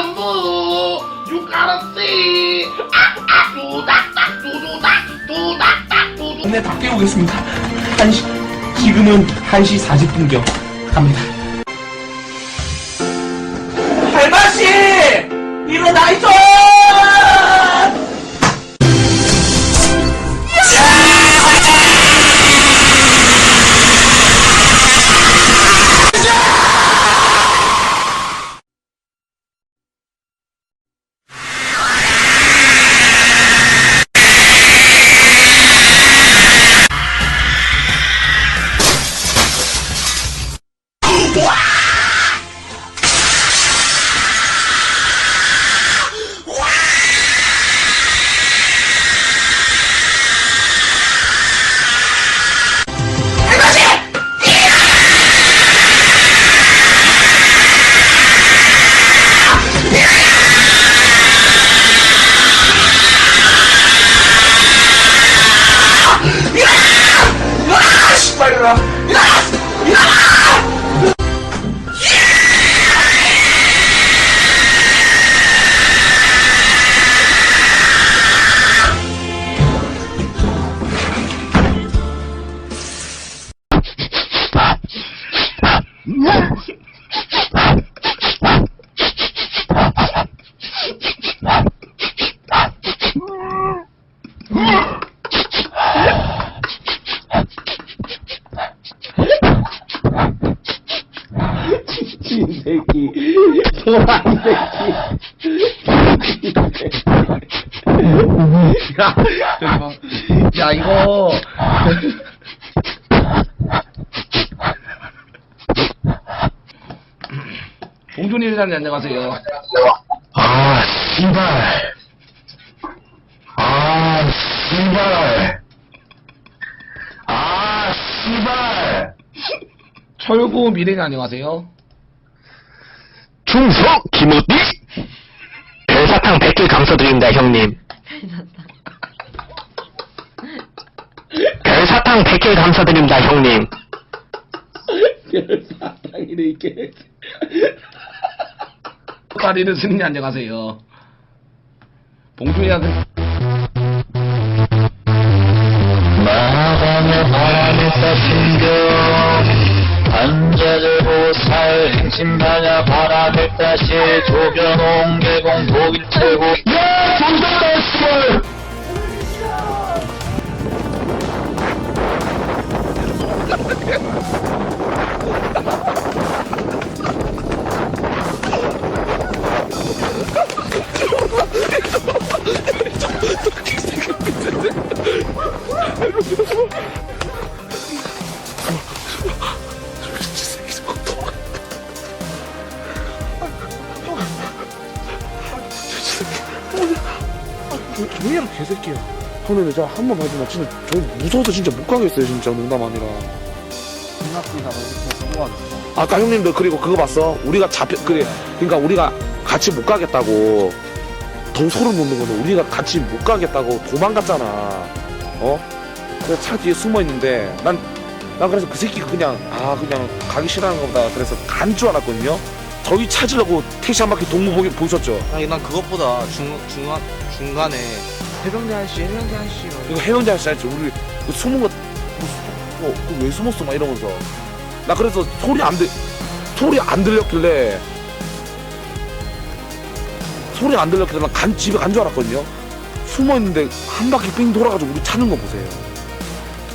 아기름부 you gotta see 아, 두닥닥 두두닥 두닥닥 두두 네, 다 깨우겠습니다. 1시, 지금은 1시 40분경 갑니다. 할마씨! 일어나이소! 소란 새끼. 야, 저기 봐. 야, 이거. 봉준이 회장님 안녕하세요. 아, 씨발. 아, 씨발. 아, 씨발. 철구 미래님 안녕하세요. 충성 김우띠. 별사탕 100개 감사드립니다, 형님. 별사탕 100개 감사드립니다, 형님. 사탕이네, 이게. 까리는 스님 안녕하세요. 봉준이한테 마방의 바람에서 신경 반자들고 살행 신반야 바람을 다시 조변홍 개공 독일 최고 야 조선다 씨발 조 해 개새끼야. 형님 진짜 한번 봐주면 진짜 저 무서워서 진짜 못 가겠어요 진짜 농담 아니라. 아까 형님도 그리고 그거 봤어? 우리가 잡혀 그래. 그러니까 우리가 같이 못 가겠다고. 더 소름 돋는 거는 우리가 같이 못 가겠다고 도망갔잖아. 어? 그래서 차 뒤에 숨어 있는데 난 난 그래서 그 새끼 그냥 아 그냥 가기 싫어하는 거보다 그래서 간 줄 알았거든요 저희 찾으려고 택시 한 바퀴 동무 보기 보셨죠? 아니 난 그것보다 중 중간 중간에 해병대 아저씨 해병대 아저씨 이거 해병대 아저씨 알지? 우리 그 숨은 거, 어, 그왜 숨었어? 막 이러면서. 나 그래서 소리 안 들, 소리 안 들렸길래, 소리 안 들렸길래 나 간, 집에 간 줄 알았거든요? 숨어 있는데 한 바퀴 삥 돌아가지고 우리 찾는 거 보세요.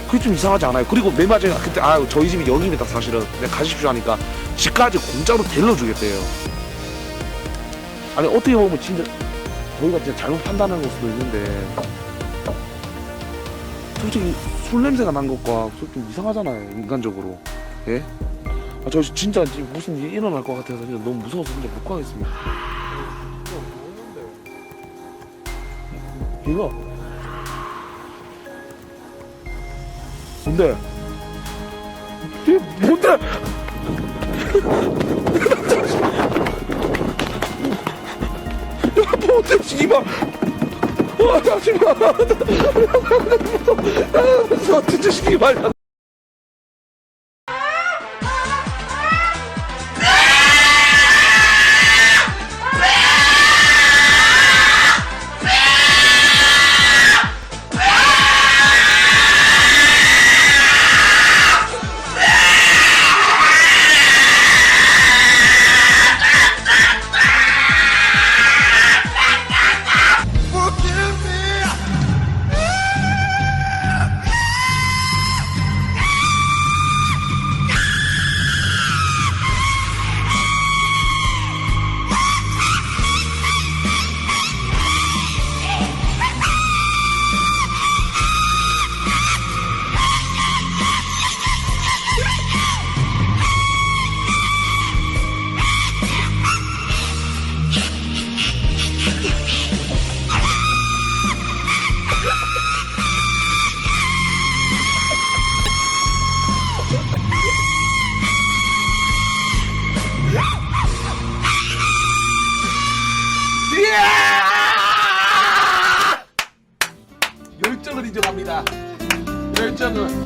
그게 좀 이상하지 않아요? 그리고 맨 마지막에 그때, 아, 저희 집이 여기입니다, 사실은. 내가 가십시오 하니까 집까지 공짜로 데려 주겠대요. 아니, 어떻게 보면 진짜, 저희가 진짜 잘못 판단한 걸 수도 있는데, 솔직히 술 냄새가 난 것과 좀 이상하잖아요 인간적으로 예? 아, 저 진짜 지금 무슨 일이 일어날 것 같아서 진짜 너무 무서워서 진짜 못 가겠습니다 이거 뭔데? 뭔데? 야 뭔데 씨발 와 잠시만 저 진짜 씨발 열정을 인정합니다. 열정은.